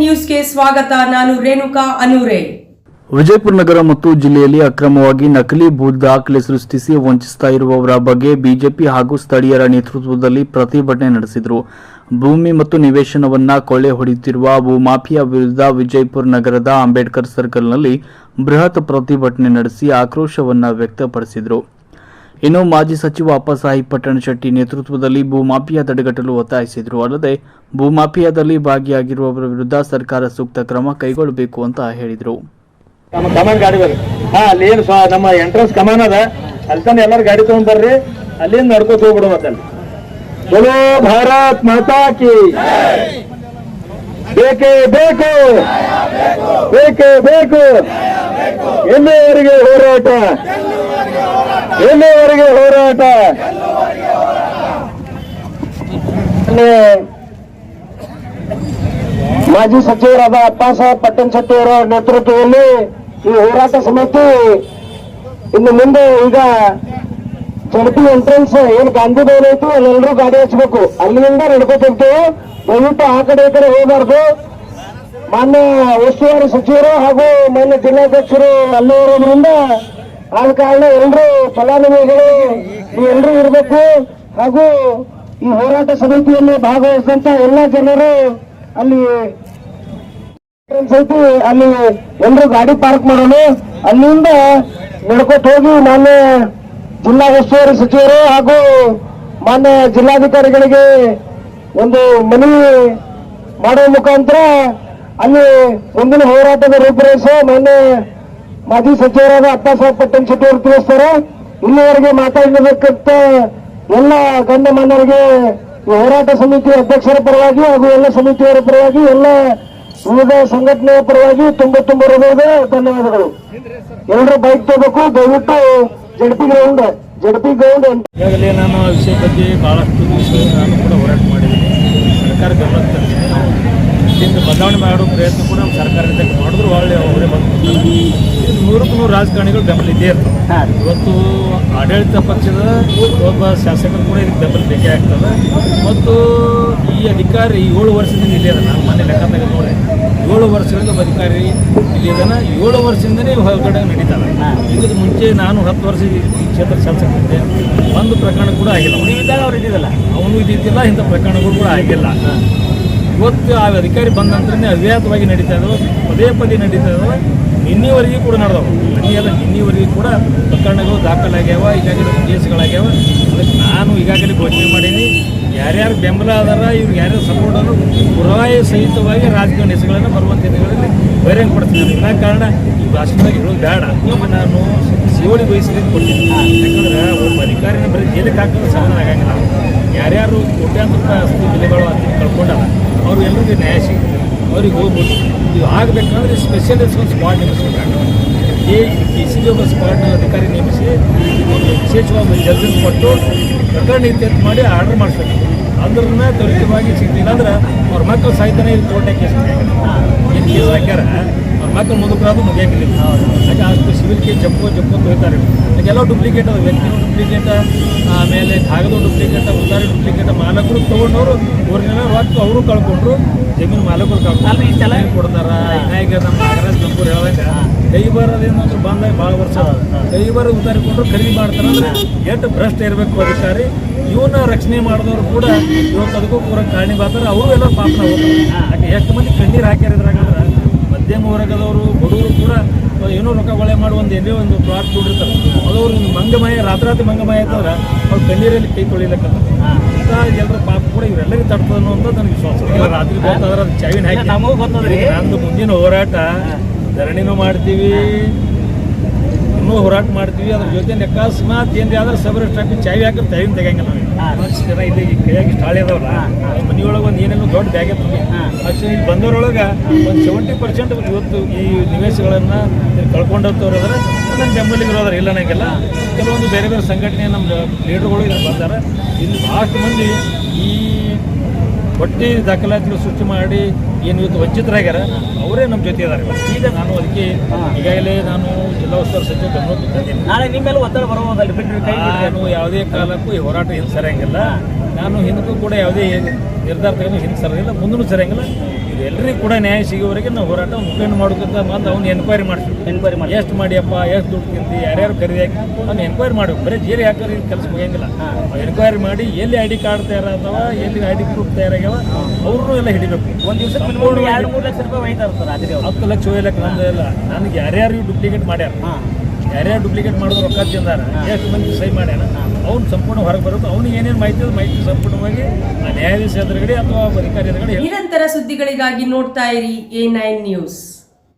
ನ್ಯೂಸ್ಗೆ ಸ್ವಾಗತ, ನಾನು ರೇಣುಕಾ ಅನೂರೆ. ವಿಜಯಪುರ ನಗರ ಮತ್ತು ಜಿಲ್ಲೆಯಲ್ಲಿ ಅಕ್ರಮವಾಗಿ ನಕಲಿ ಭೂ ದಾಖಲೆ ಸೃಷ್ಟಿಸಿ ವಂಚಿಸ್ತಾ ಇರುವವರ ಬಗ್ಗೆ ಬಿಜೆಪಿ ಹಾಗೂ ಸ್ಥಳೀಯರ ನೇತೃತ್ವದಲ್ಲಿ ಪ್ರತಿಭಟನೆ ನಡೆಸಿದರು. ಭೂಮಿ ಮತ್ತು ನಿವೇಶನವನ್ನ ಕೊಳ್ಳೆ ಹೊಡೆಯುತ್ತಿರುವ ಭೂಮಾಫಿಯಾ ವಿರುದ್ಧ ವಿಜಯಪುರ ನಗರದ ಅಂಬೇಡ್ಕರ್ ಸರ್ಕಲ್ನಲ್ಲಿ ಬೃಹತ್ ಪ್ರತಿಭಟನೆ ನಡೆಸಿ ಆಕ್ರೋಶವನ್ನ ವ್ಯಕ್ತಪಡಿಸಿದರು. ಇನ್ನು ಮಾಜಿ ಸಚಿವ ಅಪ್ಪಸಾಹಿ ಪಟ್ಟಣಶೆಟ್ಟಿ ನೇತೃತ್ವದಲ್ಲಿ ಭೂಮಾಫಿಯಾ ತಡೆಗಟ್ಟಲು ಒತ್ತಾಯಿಸಿದರು. ಅಲ್ಲದೆ ಭೂಮಾಫಿಯಾದಲ್ಲಿ ಭಾಗಿಯಾಗಿರುವವರ ವಿರುದ್ಧ ಸರ್ಕಾರ ಸೂಕ್ತ ಕ್ರಮ ಕೈಗೊಳ್ಳಬೇಕು ಅಂತ ಹೇಳಿದರು. ನಮ್ಮ ಕಮಾನ್ ಗಾಡಿ ಹಾ ಅಲ್ಲಿ ಏನು ನಮ್ಮ ಎಂಟ್ರೆನ್ಸ್ ಕಮಾನ್ ಅದ. ಅಲ್ಲಿ ತನ ಎಲ್ಲರೂ ಗಾಡಿ ತಗೊಂಡ್ ಬರ್ರಿ. ಅಲ್ಲಿಂದ ನಡ್ಕೋತ ಹೋಗ್ಬಿಡು ಮತ್ತಲ್ಲಿ ಚಲೋ ಭಾರತ್ ಮಾತಾ ಕಿ ಬೇಕೇ ಬೇಕು! ಬೇಕೇ ಬೇಕು! ಎಲ್ಲಿವರೆಗೆ ಹೋರಾಟ? ಎಲ್ಲಿವರೆಗೆ ಹೋರಾಟ? ಮಾಜಿ ಸಚಿವರಾದ ಅಪ್ಪಾಸಾಹೇಬ್ ಪಟ್ಟಣ್ ಅವರ ನೇತೃತ್ವದಲ್ಲಿ ಈ ಹೋರಾಟ ಸಮಿತಿ ಇನ್ನು ಮುಂದೆ ಈಗ ಚಡಪಿ ಎಂಟ್ರೆನ್ಸ್ ಏನು ಗಾಂಧಿ ಭವನ ಐತು ಅಲ್ಲೆಲ್ಲರೂ ಗಾಡಿ ಹಚ್ಬೇಕು. ಅಲ್ಲಿಂದ ನಡ್ಕೋತಿರ್ತೇವೆ. ದಯವಿಟ್ಟು ಆ ಕಡೆ ಈ ಕಡೆ ಹೋಗಬಾರ್ದು. ಮಾನ್ಯ ಉಸ್ತುವಾರಿ ಸಚಿವರು ಹಾಗೂ ಮಾನ್ಯ ಜಿಲ್ಲಾಧ್ಯಕ್ಷರು ಅಲ್ಲಿರೋದ್ರಿಂದ ಆದ ಕಾರಣ ಎಲ್ಲರೂ ಫಲಾನುಭವಿಗಳು ಎಲ್ಲರೂ ಇರಬೇಕು. ಹಾಗೂ ಈ ಹೋರಾಟ ಸಮಿತಿಯಲ್ಲಿ ಭಾಗವಹಿಸಿದಂತ ಎಲ್ಲ ಜನರು ಅಲ್ಲಿ ಸಹಿತ ಅಲ್ಲಿ ಎಲ್ಲರೂ ಗಾಡಿ ಪಾರ್ಕ್ ಮಾಡೋಣ. ಅಲ್ಲಿಂದ ನಡ್ಕೊತ ಹೋಗಿ ಮಾನ್ಯ ಜಿಲ್ಲಾ ಉಸ್ತುವಾರಿ ಸಚಿವರು ಹಾಗೂ ಮಾನ್ಯ ಜಿಲ್ಲಾಧಿಕಾರಿಗಳಿಗೆ ಒಂದು ಮನವಿ ಮಾಡುವ ಮುಖಾಂತರ ಅಲ್ಲಿ ಮುಂದಿನ ಹೋರಾಟದ ರೂಪುರೇಷೆ ಮಾನ್ಯ ಮಾಜಿ ಸಚಿವರಾದ ಅಪ್ಪಸಾಹೇಬ್ ಪಟ್ಟಣ್ ಶೆಟ್ಟಿ ಅವರು ತಿಳಿಸ್ತಾರೆ, ಇಲ್ಲಿವರೆಗೆ ಮಾತಾಡಿರತಕ್ಕಂಥ ಎಲ್ಲ ಗಣ್ಯಮಾನ್ಯರಿಗೆ ಹೋರಾಟ ಸಮಿತಿ ಅಧ್ಯಕ್ಷರ ಪರವಾಗಿ ಹಾಗೂ ಎಲ್ಲ ಸಮಿತಿಯವರ ಪರವಾಗಿ, ಎಲ್ಲ ವಿವಿಧ ಸಂಘಟನೆಯ ಪರವಾಗಿ ತುಂಬ ತುಂಬ ಹೃದಯದ ಧನ್ಯವಾದಗಳು. ಎಲ್ಲರೂ ಬೈಕ್ ತಗೋಬೇಕು, ದಯವಿಟ್ಟು ಜಡ್ಪಿ ಗ್ರೌಂಡ್ ಜಡ್ಪಿ ಗ್ರೌಂಡ್ ಈಗಾಗಲೇ ನಾನು ವಿಷಯ ಬಗ್ಗೆ ನಾನು ಕೂಡ ಹೋರಾಟ ಮಾಡಿದ್ದೀನಿ. ಸರ್ಕಾರ ಇಲ್ಲಿಂದ ಬದಲಾವಣೆ ಮಾಡೋ ಪ್ರಯತ್ನ ಕೂಡ ನಮ್ಮ ಸರ್ಕಾರದಿಂದ ಮಾಡಿದ್ರು. ಒಳ್ಳೆ ಅವರೇ ಬಂದು ಇದು ನೂರಕ್ಕೂ ನೂರು ರಾಜಕಾರಣಿಗಳು ಬೆಂಬಲ ಇದ್ದೇ ಇರ್ತದೆ ಇವತ್ತು ಆಡಳಿತ ಪಕ್ಷದ ಒಬ್ಬ ಶಾಸಕರು ಕೂಡ ಇದಕ್ಕೆ ಬೆಂಬಲ ಬೇಕೇ ಆಗ್ತದೆ. ಮತ್ತು ಈ ಅಧಿಕಾರಿ ಏಳು ವರ್ಷದಿಂದ ಇಲ್ಲೇ ಅದ ನಾನು ಮನೆ ಲೆಕ್ಕ ತೆಗೆದು ನೋಡಿ ಏಳು ವರ್ಷಗಳಿಂದ ಒಬ್ಬ ಅಧಿಕಾರಿ ಇಲ್ಲಿ ಅದನ್ನ ಏಳು ವರ್ಷದಿಂದನೇ ಹೊರಗಡೆ ನಡೀತಾರೆ ಇದಕ್ಕೆ ಮುಂಚೆ ನಾನು ಹತ್ತು ವರ್ಷ ಈ ಕ್ಷೇತ್ರ ಶಾಸಕರಿದ್ದೆ ಒಂದು ಪ್ರಕರಣ ಕೂಡ ಆಗಿಲ್ಲ. ಇದ್ದಾಗ ಅವ್ರು ಇದ್ದಿದ್ದಲ್ಲ? ಅವನು ಇದ್ದಿದ್ದಿಲ್ಲ ಇಂಥ ಪ್ರಕರಣಗಳು ಕೂಡ ಆಗಿಲ್ಲ. ಇವತ್ತು ಆ ಅಧಿಕಾರಿ ಬಂದ ನಂತರನೇ ನಡೀತಾ ಇದ್ದವು ಪದೇ ಪದೇ ನಡೀತಾ ಇದಾವೆ. ನಿನ್ನೆವರೆಗೂ ಕೂಡ ನಡೆದವು. ನಿನ್ನೆಲ್ಲ ನಿನ್ನೆವರೆಗೂ ಕೂಡ ಪ್ರಕರಣಗಳು ದಾಖಲಾಗ್ಯಾವ ಈಗಾಗಲೇ ಕೇಸ್ಗಳಾಗ್ಯಾವ ಅದಕ್ಕೆ ನಾನು ಈಗಾಗಲೇ ಘೋಷಣೆ ಮಾಡೀನಿ ಯಾರ್ಯಾರು ಬೆಂಬಲ ಅದಾರ ಇವ್ರಿಗೆ ಯಾರ್ಯಾರು ಸಪೋರ್ಟ್ ಅನ್ನು ಪುರಾಯ ಸಹಿತವಾಗಿ ರಾಜಕೀಯ ನೆಸಗಳನ್ನು ಬರುವಂಥ ದಿನಗಳಲ್ಲಿ ಬಹಿರಂಗ ಪಡ್ತೀನಿ ಕಾರಣ ಈ ಭಾಷಣದಾಗ ಇರೋದು ಬೇಡ. ನಾನು ಸಿವಳಿ ವಹಿಸಲಿಕ್ಕೆ ಕೊಡ್ತೀನಿ. ಯಾಕಂದ್ರೆ ಒಬ್ಬ ಅಧಿಕಾರಿನ ಬರೀ ಜೈಲಿಗೆ ಹಾಕೋದು ಸಮಾಧಾನ ಆಗಂಗಿಲ್ಲ. ಯಾರ್ಯಾರು ಕೋಟ್ಯಾಂತರ ರೂಪಾಯಿ ಆಸ್ತಿ ಬೆಲೆಗಳು ಅಂತ ಕಳ್ಕೊಂಡಲ್ಲ, ಅವ್ರು ನ್ಯಾಯ ಸಿಗುತ್ತೆ. ಅವ್ರಿಗೆ ಹೋಗ್ಬೋದು. ಇದು ಆಗಬೇಕಂದ್ರೆ ಸ್ಪೆಷಲ್ ಒಂದು ಸ್ಪಾಟ್ ನೇಮಿಸ್ಬೇಕು ಈ ಕೆ ಸಿ ಬಿ ಒಬ್ಬ ಅಧಿಕಾರಿ ನೇಮಿಸಿ ಒಂದು ವಿಶೇಷವಾಗಿ ಜಲ್ದಿ ಕೊಟ್ಟು ಪ್ರಕರಣ ಇತ್ಯರ್ಥ ಮಾಡಿ ಆರ್ಡರ್ ಮಾಡಿಸ್ಬೇಕು. ಅದ್ರನ್ನ ತ್ವರಿತವಾಗಿ ಸಿಗ್ತಿಲ್ಲ ಅಂದ್ರೆ ಅವ್ರ ಮಕ್ಕಳು ಸಾಯ್ತಾನೆ ಇಲ್ಲಿ ಕೋರ್ಟ್ನಾಗ ಕೇಸ್ ಏನು ಕೇಸ್ ಹಾಕ್ಯಾರ? ಅವ್ರ ಮಕ್ಕಳು ಮುದುಕರಾದ್ರು ಮುಗಿಯಾಕಿಲ್ಲ ಯಾಕೆ ಅಷ್ಟು ಸಿವಿಲ್ ಕೇಸ್ ಜಪ್ಪು ಜಪ್ಪು ತೊಯ್ತಾರೆ ಎಲ್ಲ ಡೂಪ್ಲಿಕೇಟ್ ಅದು. ವ್ಯಕ್ತಿನೂ ಡೂಪ್ಲಿಕೇಟ ಆಮೇಲೆ ಕಾಗದ ಡೂಪ್ಲಿಕೇಟ ಉದಾರಿ ಡೂಪ್ಲಿಕೇಟ ಮಾಲಕರು ತೊಗೊಂಡವರು ಊರಿನೆಲ್ಲ ರೊಕ್ಕ ಅವರು ಕಳ್ಕೊಂಡ್ರು. ಜಮೀನು ಮಾಲಕರು ಕಳ್ಕೊಂಡು ಕೊಡ್ತಾರೆ. ಹೇಗೆ ನಮ್ಮ ಕೈ ಬರೋದೇನಂದ್ರೆ ಬಂದಾಗ ಭಾಳ ವರ್ಷ ಕೈ ಬರೋ ಉದಾರಿ ಕೊಟ್ಟರು ಖರೀದಿ ಮಾಡ್ತಾರೆ ಅಂದ್ರೆ ಎಷ್ಟು ಭ್ರಷ್ಟ ಇರಬೇಕು ಅಧಿಕಾರಿ. ಇವನ್ನ ರಕ್ಷಣೆ ಮಾಡಿದವರು ಕೂಡ ಇವತ್ತು ಅದಕ್ಕೂ ಕೂಡ ಕಾರಣೀಭಾತರ ಅವರು ಎಲ್ಲ ಪಾಪನ ಹೋಗ್ತಾರೆ. ಯಾಕೆ ಎಷ್ಟು ಮಂದಿ ಕಣ್ಣೀರು ಹಾಕ್ಯಾರ ಇದ್ರಾಗಂದ್ರೆ ಮಧ್ಯಮ ವರ್ಗದವರು ಬಡವರು ಕೂಡ ಏನೋ ರೊಕ್ಕ ಒಳ್ಳೆ ಮಾಡುವ ಒಂದು ಎಲ್ಲೇ ಒಂದು ಪ್ಲಾಟ್ ದುಡಿರ್ತಾರೆ ಅದವ್ರು ಮಂಗಮಯ ರಾತ್ರಾತ್ರಿ ಮಂಗಮಯ ಆಯ್ತಂದ್ರೆ ಅವ್ರು ಕಣ್ಣೀರಲ್ಲಿ ಕೈ ತೊಳಿಲಕ್ಕಂತ ಎಲ್ಲರ ಪಾಪ ಕೂಡ ಇವರೆಲ್ಲರಿಗೂ ತಡ್ತದ ಅನ್ನೋದು ನನಗೆ ವಿಶ್ವಾಸ ರಾತ್ರಿ ಗೊತ್ತಾದ್ರೆ ಅದು ಚಾವಿನ ಹಾಕಿ. ನಮಗೂ ಗೊತ್ತದ್ರಿ. ನಂದು ಮುಂದಿನ ಹೋರಾಟ ಧರಣಿನೂ ಮಾಡ್ತೀವಿ. ಇನ್ನೂ ಹೋರಾಟ ಮಾಡ್ತೀವಿ. ಅದ್ರ ಜೊತೆ ಅಕಸ್ಮಾತ್ ಏನ್ರಿ ಆದ್ರೆ ಸಬರ್ ಟ್ರಾಫಿ ಚಾವಿ ಹಾಕಿ ಟೈಮ್ ತೆಗಂಗಿಲ್ಲ ನಾವು ಇಲ್ಲಿ ಕೈಯಾಗಿ ಸ್ಟಾಳಿ ಅದಾವಲ್ಲ ಮನೆಯೊಳಗೆ ಒಂದು ಏನೇನೋ ದೊಡ್ಡ ಬ್ಯಾಗ್ ಇರ್ತದೆ ಇಲ್ಲಿ ಬಂದವರೊಳಗೆ ಒಂದು ಸೆವೆಂಟಿ ಪರ್ಸೆಂಟ್ ಇವತ್ತು ಈ ನಿವೇಶಗಳನ್ನು ಕಳ್ಕೊಂಡಂಥವ್ರು ಅದರ ನನ್ನ ಬೆಂಬಲಿಗರು ಅದಾರ. ಇಲ್ಲ ನನಗೆಲ್ಲ ಕೆಲವೊಂದು ಬೇರೆ ಬೇರೆ ಸಂಘಟನೆ ನಮ್ಮ ಲೀಡರ್ಗಳು ಇಲ್ಲಿ ಬಂದಾರೆ. ಇಲ್ಲಿ ಭಾಳಷ್ಟು ಮಂದಿ ಈ ಒಟ್ಟಿ ದಾಖಲಾತಿಗಳು ಸೃಷ್ಟಿ ಮಾಡಿ ಏನು ಇವತ್ತು ವಂಚಿತರಾಗ್ಯಾರ ಅವರೇ ನಮ್ಮ ಜೊತೆ ಇದ್ದಾರೆ ಈಗ ನಾನು ಅದಕ್ಕೆ ಈಗಾಗಲೇ ನಾನು ಜಿಲ್ಲಾ ಉಸ್ತುವಾರಿ ಸಚಿವ ಗಮನಕ್ಕೆ ತಂದೀನಿ ನಾಳೆ ನಿಮ್ಮ ಮೇಲೆ ಒತ್ತಡ ನಾನು ಯಾವುದೇ ಕಾಲಕ್ಕೂ ಈ ಹೋರಾಟ ಹಿಂದೆ ಸರಿಯಂಗಿಲ್ಲ. ನಾನು ಹಿಂದಕ್ಕೂ ಕೂಡ ಯಾವುದೇ ನಿರ್ಧಾರ ಹಿಂದೆ ಸರಿಯಿಲ್ಲ ಮುಂದೂ ಸರಿಯಂಗಿಲ್ಲ. ಎಲ್ಲರಿಗೂ ಕೂಡ ನ್ಯಾಯ ಸಿಗೋವರೆಗೆ ನಾವು ಹೋರಾಟ ಮುಖಂಡ ಮಾಡೋಕ್ಕಿಂತ ಮೊದಲು ಅವ್ನು ಎನ್ಕ್ವೈರಿ ಮಾಡ್ತೀವಿ ಎನ್ಕ್ವೈರಿ ಮಾಡಿ ಎಷ್ಟು ಮಾಡಿಯಪ್ಪ ಎಷ್ಟು ದುಡ್ಡು ತಿಂತಿ ಯಾರ್ಯಾರು ಖರೀದಿ ಹಾಕಿ ಅವ್ನು ಎನ್ಕ್ವೈರಿ ಮಾಡಬೇಕು. ಬರೀ ಜೇರಿ ಹಾಕೋರಿ ಕೆಲಸ ಮುಗಿಯಂಗಿಲ್ಲ. ಎನ್ಕ್ವೈರಿ ಮಾಡಿ ಎಲ್ಲಿ ಐ ಡಿ ಕಾರ್ಡ್ ತಯಾರಾದವ ಎಲ್ಲಿ ಐ ಡಿ ಪ್ರೂಫ್ ತಯಾರಾಗ್ಯಾವ ಅವ್ರನ್ನೂ ಎಲ್ಲ ಹಿಡಿಬೇಕು. ಒಂದು ದಿವಸ ಎರಡು ಮೂರು ಲಕ್ಷ ರೂಪಾಯಿ ಒಯ್ತಾ ಇರ್ತಾರೆ ಅದೇ ಹತ್ತು ಲಕ್ಷ ಒಯ್ಯಲಕ್ಕೆ ನಂದು ಇಲ್ಲ ನನಗೆ ಯಾರ್ಯಾರು ಡೂಪ್ಲಿಕೇಟ್ ಮಾಡ್ಯಾರ? ಯಾರ್ಯಾರು ಡೂಪ್ಲಿಕೇಟ್ ಮಾಡೋದು ರೊಕ್ಕ ತಿಂದಾರ ಎಷ್ಟು ಮಂದಿ ಸಹಿ ಮಾಡ್ಯಾನ ಅವ್ನು ಸಂಪೂರ್ಣ ಹೊರಗೆ ಬರುತ್ತೆ ಅವ್ನಿಗೆ ಏನೇನು ಮಾಹಿತಿ ಇದೆ ಮಾಹಿತಿ ಸಂಪೂರ್ಣವಾಗಿ ನ್ಯಾಯಾಧೀಶ ಎದುರುಗಡೆ ಅಥವಾ ಅಧಿಕಾರಿ ಎದುರುಗಡೆ ನಿರಂತರ ಸುದ್ದಿಗಳಿಗಾಗಿ ನೋಡ್ತಾ ಇರಿ ಎ ನೈನ್ ನ್ಯೂಸ್.